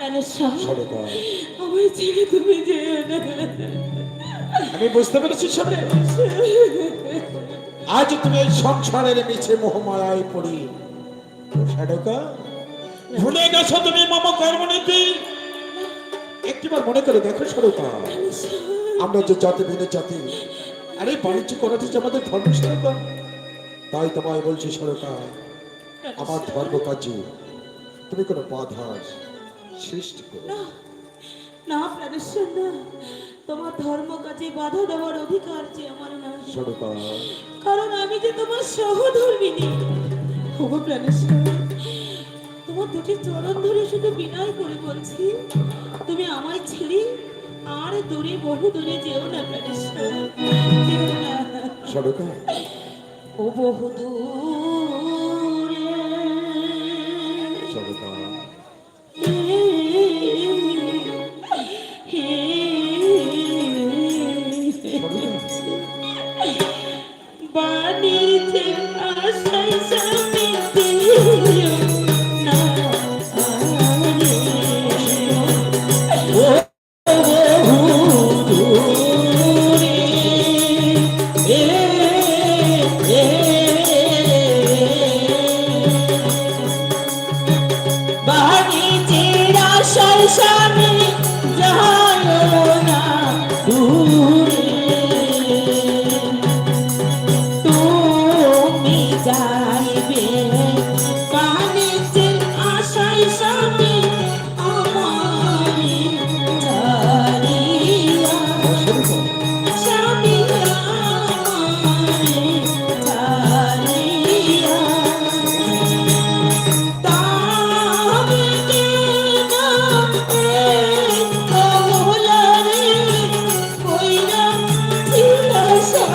আমার ছেলে তুমি আমি বুঝতে পেরেছি সবে আজ তুমি এই সংসারের নিচে মোহমায়ায় পড়ি। সাডকা ভুলে গেছো তুমি মম কর্মনীতি? একটিবার মনে করে দেখো সরকা আমরা যে জাতি ভিন্ন জাতি আরে বাণিজ্য করাতে যে আমাদের ধর্ম সরকার তাই তোমায় বলছি সরকার আমার ধর্ম কাজে তুমি কোনো বাধা সৃষ্টি করো না। প্রাণেশ্বর না। তোমার ধর্ম কাজে বাধা দেওয়ার অধিকার যে আমার না কারণ আমি যে তোমার সহধর্মিনী ওগো প্রাণেশ্বর তোমার দুটি চরণ ধরে শুধু বিনয় করে বলছি তুমি আমায় ছেড়ে আর দূরে বহু দূরে যেও না প্রাণেশ্বর না সরকার ও বহু দূরে।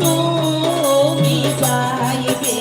তুমি যাইবে